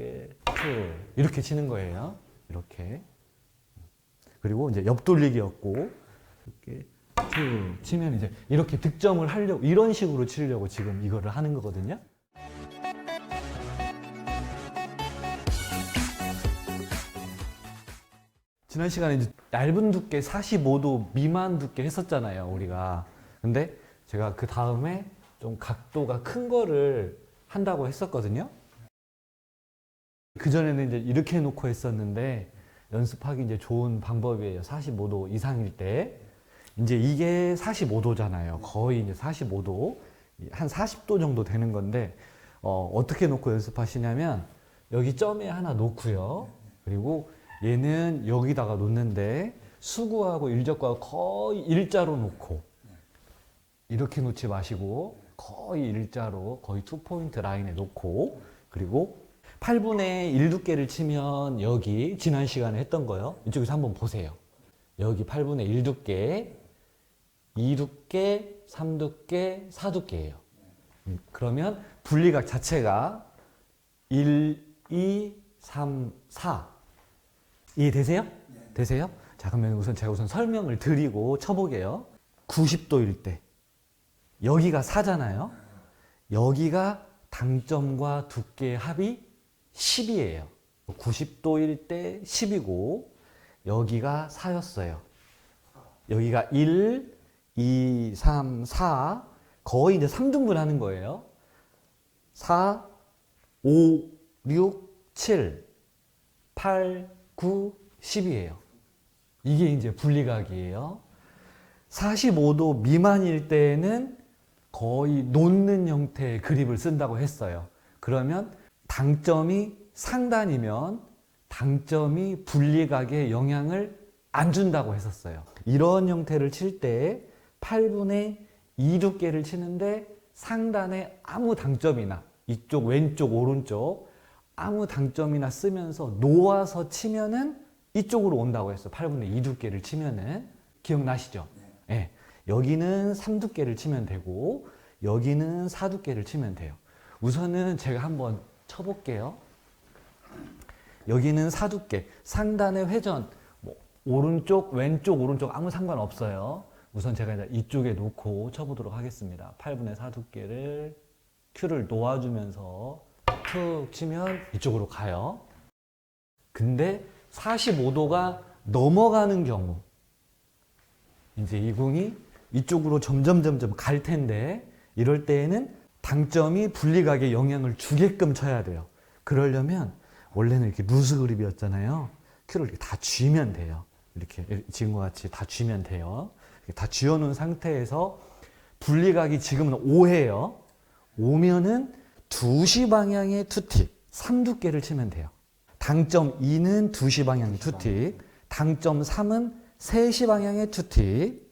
두께, 툭 이렇게 치는 거예요. 이렇게. 그리고 이제 옆 돌리기였고 이렇게 툭 치면 이제 이렇게 득점을 하려고 이런 식으로 치려고 지금 이거를 하는 거거든요. 지난 시간에 이제 얇은 두께 45도 미만 두께 했었잖아요, 우리가. 근데 제가 그 다음에 좀 각도가 큰 거를 한다고 했었거든요. 그 전에는 이제 이렇게 해놓고 했었는데 연습하기 이제 좋은 방법이에요. 45도 이상일 때. 이제 이게 45도잖아요. 거의 이제 45도. 한 40도 정도 되는 건데, 어, 어떻게 놓고 연습하시냐면, 여기 점에 하나 놓고요. 그리고 얘는 여기다가 놓는데, 수구하고 일적과 거의 일자로 놓고, 이렇게 놓지 마시고, 거의 일자로, 거의 투 포인트 라인에 놓고, 그리고 8분의 1 두께를 치면 여기 지난 시간에 했던 거요. 이쪽에서 한번 보세요. 여기 8분의 1 두께, 2 두께, 3 두께, 4 두께예요. 음, 그러면 분리각 자체가 1, 2, 3, 4. 이해되세요? 되세요? 자, 그러면 우선 제가 우선 설명을 드리고 쳐보게요. 90도일 때. 여기가 4잖아요. 여기가 당점과 두께의 합이 10이에요. 90도일 때 10이고, 여기가 4였어요. 여기가 1, 2, 3, 4. 거의 이제 3등분 하는 거예요. 4, 5, 6, 7, 8, 9, 10이에요. 이게 이제 분리각이에요. 45도 미만일 때에는 거의 놓는 형태의 그립을 쓴다고 했어요. 그러면 당점이 상단이면 당점이 분리각에 영향을 안 준다고 했었어요. 이런 형태를 칠 때 8분의 2 두께를 치는데 상단에 아무 당점이나 이쪽 왼쪽 오른쪽 아무 당점이나 쓰면서 놓아서 치면은 이쪽으로 온다고 했어요. 8분의 2 두께를 치면은 기억나시죠? 예. 여기는 3 두께를 치면 되고 여기는 4 두께를 치면 돼요. 우선은 제가 한번 쳐볼게요. 여기는 4 두께, 상단의 회전, 뭐 오른쪽, 왼쪽, 오른쪽 아무 상관없어요. 우선 제가 이제 이쪽에 놓고 쳐보도록 하겠습니다. 8분의 4 두께를 큐를 놓아주면서 툭 치면 이쪽으로 가요. 근데 45도가 넘어가는 경우, 이제 이 공이 이쪽으로 점점 점점 갈 텐데 이럴 때에는 당점이 분리각에 영향을 주게끔 쳐야 돼요. 그러려면 원래는 이렇게 루즈 그립이었잖아요. 큐를 이렇게 다 쥐면 돼요. 이렇게 지금과 같이 다 쥐면 돼요. 다 쥐어놓은 상태에서 분리각이 지금은 5예요. 5면은 2시 방향의 투팁, 3두께를 치면 돼요. 당점 2는 2시 방향의 투팁, 당점 3은 3시 방향의 투팁,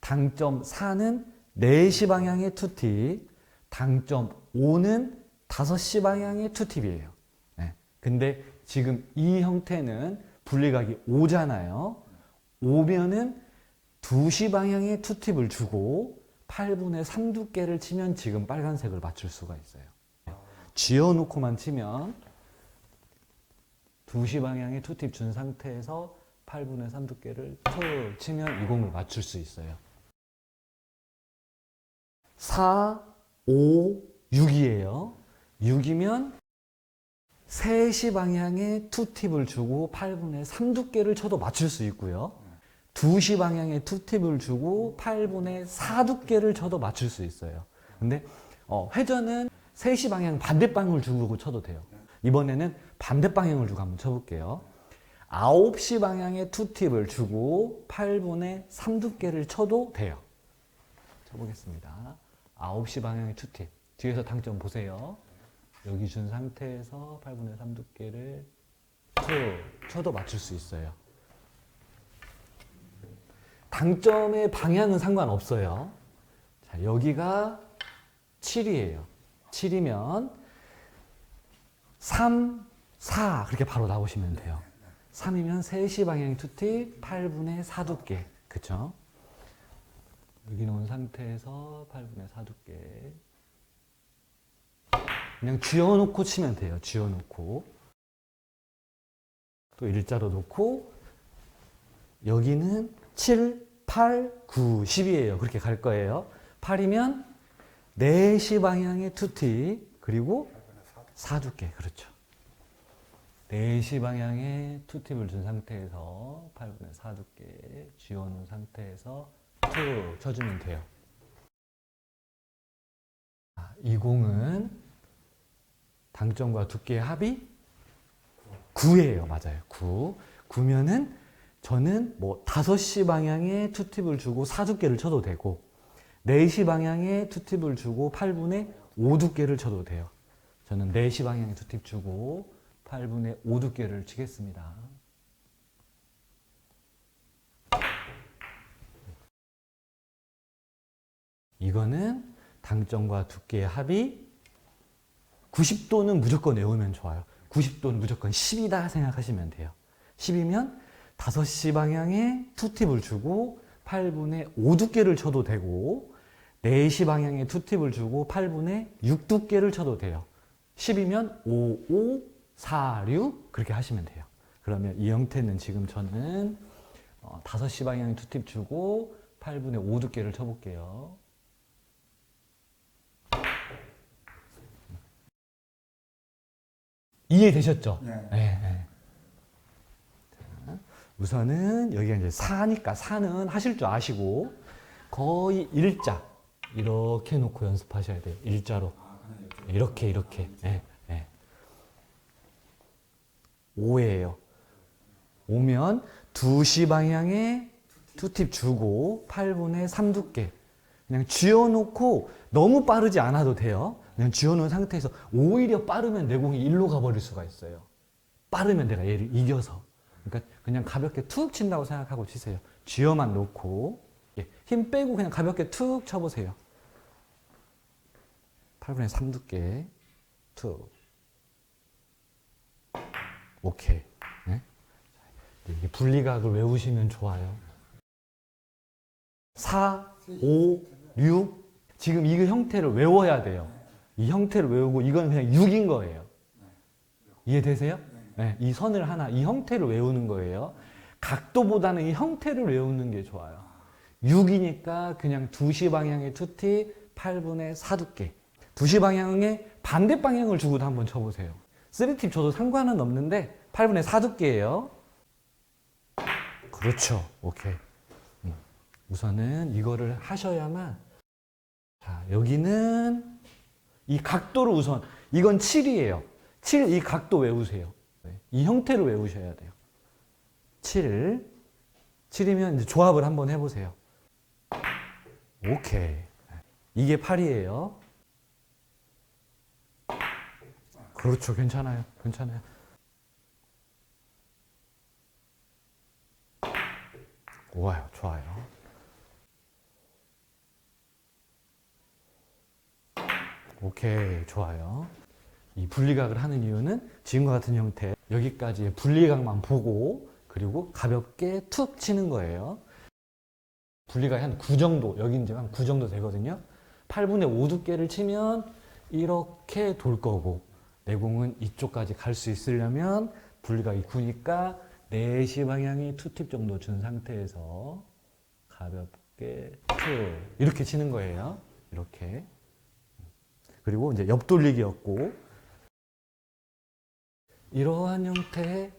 당점 4는 4시 방향의 투팁, 당점 5는 5시 방향의 투팁이에요. 네. 근데 지금 이 형태는 분리각이 5잖아요. 5면은 2시 방향의 투팁을 주고 8분의 3 두께를 치면 지금 빨간색을 맞출 수가 있어요. 쥐어놓고만 치면 2시 방향의 투팁 준 상태에서 8분의 3 두께를 툭 치면 이 공을 맞출 수 있어요. 4, 5, 6이에요. 6이면 3시 방향의 투팁을 주고 8분의 3 두께를 쳐도 맞출 수 있고요. 2시 방향의 투팁을 주고 8분의 4 두께를 쳐도 맞출 수 있어요. 근데 어, 회전은 3시 방향 반대 방향을 주고 쳐도 돼요. 이번에는 반대 방향을 주고 한번 쳐볼게요. 9시 방향의 투팁을 주고 8분의 3 두께를 쳐도 돼요. 쳐보겠습니다. 9시 방향의 투팁. 뒤에서 당점 보세요. 여기 준 상태에서 8분의 3 두께를 툭 쳐도 맞출 수 있어요. 당점의 방향은 상관없어요. 자, 여기가 7이에요. 7이면 3, 4 그렇게 바로 나오시면 돼요. 3이면 3시 방향 투팁 8분의 4 두께. 그쵸? 여기 놓은 상태에서 8분의 4 두께. 그냥 쥐어놓고 치면 돼요. 쥐어놓고. 또 일자로 놓고 여기는 7, 8, 9, 10이에요. 그렇게 갈 거예요. 8이면 4시 방향의 투티 그리고 4 두께 그렇죠. 4시 방향의 투팁을 준 상태에서 8분의 4 두께 쥐어놓은 상태에서 툭 쳐주면 돼요. 아, 이 공은 당점과 두께의 합이 9예요. 맞아요. 9. 9면은 저는 뭐 5시 방향에 투팁을 주고 4두께를 쳐도 되고 4시 방향에 투팁을 주고 8분의 5두께를 쳐도 돼요. 저는 4시 방향에 투팁 주고 8분의 5두께를 치겠습니다. 이거는 당점과 두께의 합이 90도는 무조건 외우면 좋아요. 90도는 무조건 10이다 생각하시면 돼요. 10이면 5시 방향에 투팁을 주고 8분의 5두께를 쳐도 되고 4시 방향에 투팁을 주고 8분의 6두께를 쳐도 돼요. 10이면 5, 5, 4, 6 그렇게 하시면 돼요. 그러면 이 형태는 지금 저는 어, 5시 방향에 투팁 주고 8분의 5 두께를 쳐볼게요. 이해되셨죠? 네. 네, 네. 자, 우선은 여기가 이제 사니까 사는 하실 줄 아시고 거의 일자 이렇게 놓고 연습하셔야 돼요. 일자로 아, 이렇게. 이렇게. 예, 예. 5예요. 오면 2시 방향에 투팁 주고 8분의 3 두께. 그냥 쥐어놓고 너무 빠르지 않아도 돼요. 그냥 쥐어놓은 상태에서 오히려 빠르면 내 공이 일로 가버릴 수가 있어요. 빠르면 내가 얘를 이겨서. 그러니까 그냥 가볍게 툭 친다고 생각하고 치세요. 쥐어만 놓고 예, 힘 빼고 그냥 가볍게 툭 쳐보세요. 8분의 3 두께 툭 오케이 네? 이게 분리각을 외우시면 좋아요 4, 5, 6 지금 이 형태를 외워야 돼요 이 형태를 외우고 이건 그냥 6인 거예요 이해되세요? 네, 이 선을 하나 이 형태를 외우는 거예요 각도보다는 이 형태를 외우는 게 좋아요 6이니까 그냥 2시 방향의 투티 8분의 4 두께 2시 방향에 반대 방향을 주고도 한번 쳐보세요. 3팁 줘도 상관은 없는데 8분의 4 두께예요. 그렇죠. 오케이. 음. 우선은 이거를 하셔야만 자, 여기는 이 각도를 우선 이건 7이에요. 7 이 각도 외우세요. 네, 이 형태를 외우셔야 돼요. 7 7이면 이제 조합을 한번 해 보세요. 오케이. 이게 8이에요. 그렇죠. 괜찮아요. 괜찮아요. 좋아요. 좋아요. 오케이. 좋아요. 이 분리각을 하는 이유는 지금과 같은 형태 여기까지의 분리각만 보고 그리고 가볍게 툭 치는 거예요. 분리각이 한 9 정도, 여기 이제 한 9 정도 되거든요. 8분의 5 두께를 치면 이렇게 돌 거고 내공은 이쪽까지 갈 수 있으려면 분리각이 9니까 4시 방향이 투팁 정도 준 상태에서 가볍게 툭 이렇게 치는 거예요. 이렇게. 그리고 이제 옆돌리기였고 이러한 형태의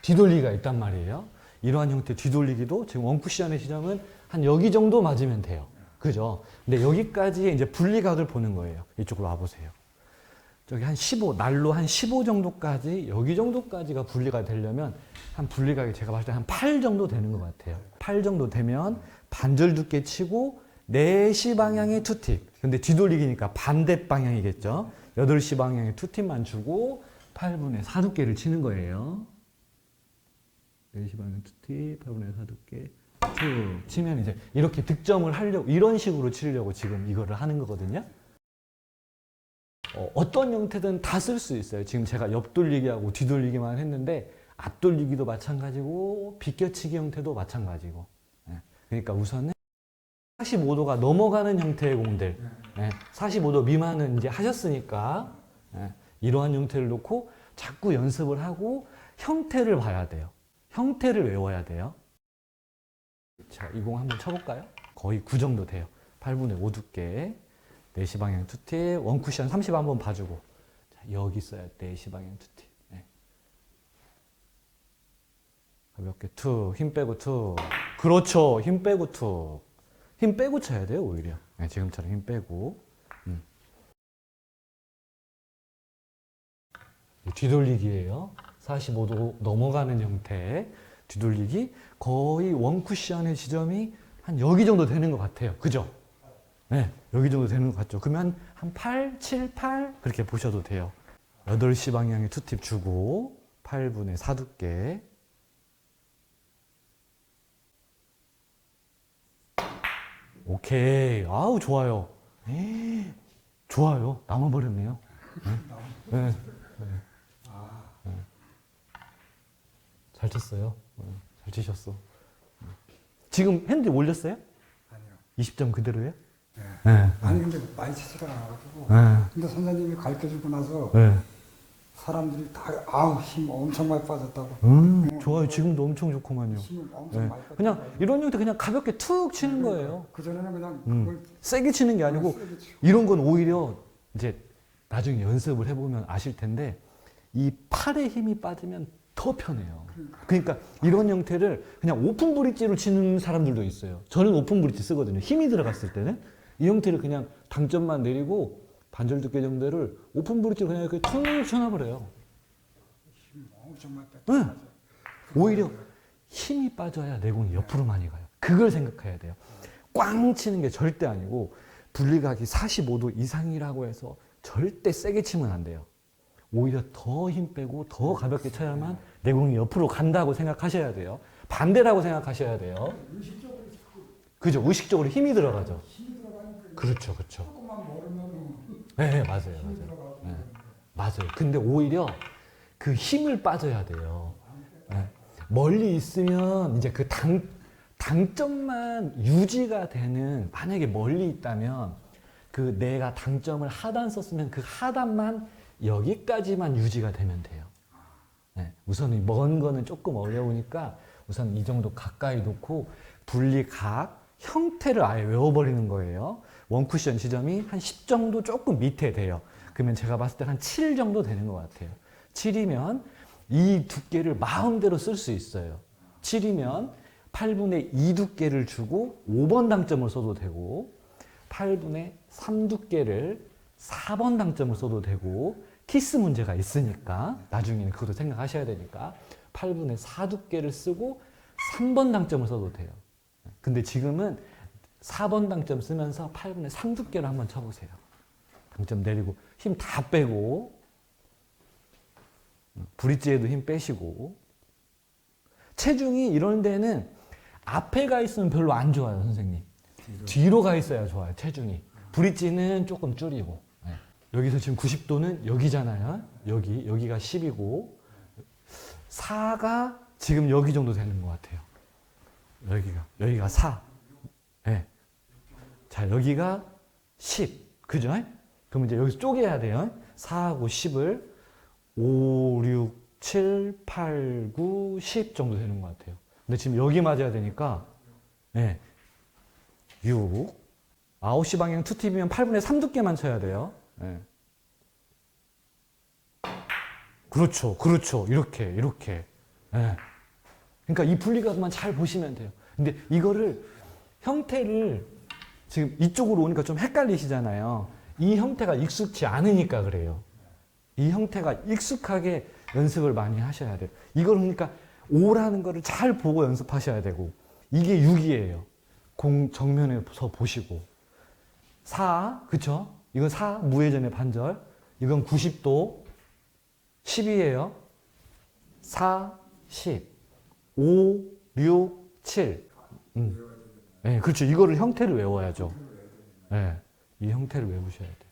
뒤돌리기가 있단 말이에요. 이러한 형태 뒤돌리기도 지금 원쿠션의 시점은 한 여기 정도 맞으면 돼요. 그죠? 근데 여기까지 이제 분리각을 보는 거예요. 이쪽으로 와보세요. 저기 한 15, 날로 한 15 정도까지, 여기 정도까지가 분리가 되려면 한 분리각이 제가 봤을 때 한 8 정도 되는 것 같아요. 8 정도 되면 반절 두께 치고 4시 방향의 투팁. 근데 뒤돌리기니까 반대 방향이겠죠. 8시 방향의 투팁만 주고 8분의 4 두께를 치는 거예요. 4시 방향 투팁, 8분의 4 두께. 툭 치면 이제 이렇게 득점을 하려고, 이런 식으로 치려고 지금 이거를 하는 거거든요. 어, 떤 형태든 다 쓸 수 있어요. 지금 제가 옆돌리기하고 뒤돌리기만 했는데 앞돌리기도 마찬가지고 비껴치기 형태도 마찬가지고. 예. 그러니까 우선은 45도가 넘어가는 형태의 공들, 예. 45도 미만은 이제 하셨으니까 예. 이러한 형태를 놓고 자꾸 연습을 하고 형태를 봐야 돼요. 형태를 외워야 돼요. 자, 이 공 한번 쳐볼까요? 거의 9 정도 돼요. 8분의 5 두께, 4시 방향 투팁, 원쿠션 30 한번 봐주고. 자, 여기 있어야 돼, 4시 방향 투팁. 네. 가볍게 툭, 힘 빼고 툭. 그렇죠, 힘 빼고 툭. 힘 빼고 쳐야 돼요, 오히려. 네, 지금처럼 힘 빼고. 음. 뒤돌리기예요. 45도 넘어가는 형태. 뒤돌리기. 거의 원쿠션의 지점이 한 여기 정도 되는 것 같아요. 그죠? 네, 여기 정도 되는 것 같죠. 그러면 한 8, 7, 8 그렇게 보셔도 돼요. 8시 방향에 투팁 주고 8분의 4 두께. 오케이. 아우, 좋아요. 에이, 좋아요. 남아버렸네요. 네. 네. 네. 잘 쳤어요. 네, 잘 치셨어. 지금 핸드 올렸어요? 아니요. 20점 그대로예요? 네. 네. 아니 근데 많이 치지가 않아가지고. 네. 근데 선생님이 가르쳐 주고 나서 네. 사람들이 다 아우 힘 엄청 많이 빠졌다고. 음, 좋아요. 지금도 엄청 좋구만요. 힘을 엄청 네. 많이 빠졌다고. 그냥 이런 형태 그냥 가볍게 툭 치는 거예요. 그 전에는 그냥 음. 세게 치는 게 아니고. 이런 건 오히려 이제 나중에 연습을 해보면 아실 텐데 이 팔에 힘이 빠지면 더 편해요. 그러니까 이런 형태를 그냥 오픈 브릿지로 치는 사람들도 있어요. 저는 오픈 브릿지 쓰거든요. 힘이 들어갔을 때는 이 형태를 그냥 당점만 내리고 반절 두께 정도를 오픈 브릿지로 그냥 이렇게 툭 쳐놔버려요. 뺐다. 오히려 힘이 빠져야 내공이 옆으로 많이 가요. 그걸 생각해야 돼요. 꽝 치는 게 절대 아니고 분리각이 45도 이상이라고 해서 절대 세게 치면 안 돼요. 오히려 더 힘 빼고 더 가볍게 쳐야만 내공이 옆으로 간다고 생각하셔야 돼요. 반대라고 생각하셔야 돼요. 그죠? 의식적으로 힘이 들어가죠. 그렇죠, 그렇죠. 네, 네, 맞아요, 맞아요. 네. 맞아요. 근데 오히려 그 힘을 빠져야 돼요. 네. 멀리 있으면 이제 그 당, 당점만 유지가 되는, 만약에 멀리 있다면 그 내가 당점을 하단 썼으면 그 하단만 여기까지만 유지가 되면 돼요. 네. 우선 먼 거는 조금 어려우니까 우선 이 정도 가까이 놓고 분리각 형태를 아예 외워버리는 거예요. 원쿠션 지점이 한 10 정도 조금 밑에 돼요. 그러면 제가 봤을 때 한 7 정도 되는 것 같아요. 7이면 이 두께를 마음대로 쓸 수 있어요. 7이면 8분의 2 두께를 주고 5번 당점을 써도 되고 8분의 3 두께를 4번 당점을 써도 되고 키스 문제가 있으니까 나중에는 그것도 생각하셔야 되니까 8분의 4 두께를 쓰고 3번 당점을 써도 돼요. 근데 지금은 4번 당점 쓰면서 8분의 3 두께를 한번 쳐보세요. 당점 내리고 힘 다 빼고 브릿지에도 힘 빼시고 체중이 이런 데는 앞에 가 있으면 별로 안 좋아요, 선생님. 뒤로 가 있어야 좋아요, 체중이. 브릿지는 조금 줄이고. 네. 여기서 지금 90도는 여기잖아요. 여기, 여기가 10이고, 4가 지금 여기 정도 되는 것 같아요. 여기가, 여기가 4. 네. 자, 여기가 10. 그죠? 그럼 이제 여기서 쪼개야 돼요. 4하고 10을 5, 6, 7, 8, 9, 10 정도 되는 것 같아요. 근데 지금 여기 맞아야 되니까, 네. 6. 9시 방향 2팁이면 8분의 3 두께만 쳐야 돼요. 네. 그렇죠. 그렇죠. 이렇게, 이렇게. 네. 그러니까 이 분리각만 잘 보시면 돼요. 근데 이거를, 형태를 지금 이쪽으로 오니까 좀 헷갈리시잖아요. 이 형태가 익숙치 않으니까 그래요. 이 형태가 익숙하게 연습을 많이 하셔야 돼요. 이걸 그러니까 5라는 거를 잘 보고 연습하셔야 되고 이게 6이에요. 공 정면에서 보시고 4 그쵸? 이건 4 무회전의 반절 이건 90도 10이에요. 4 10 5 6 7 음. 네, 그렇죠. 이거를 형태를 외워야죠. 네, 이 형태를 외우셔야 돼요.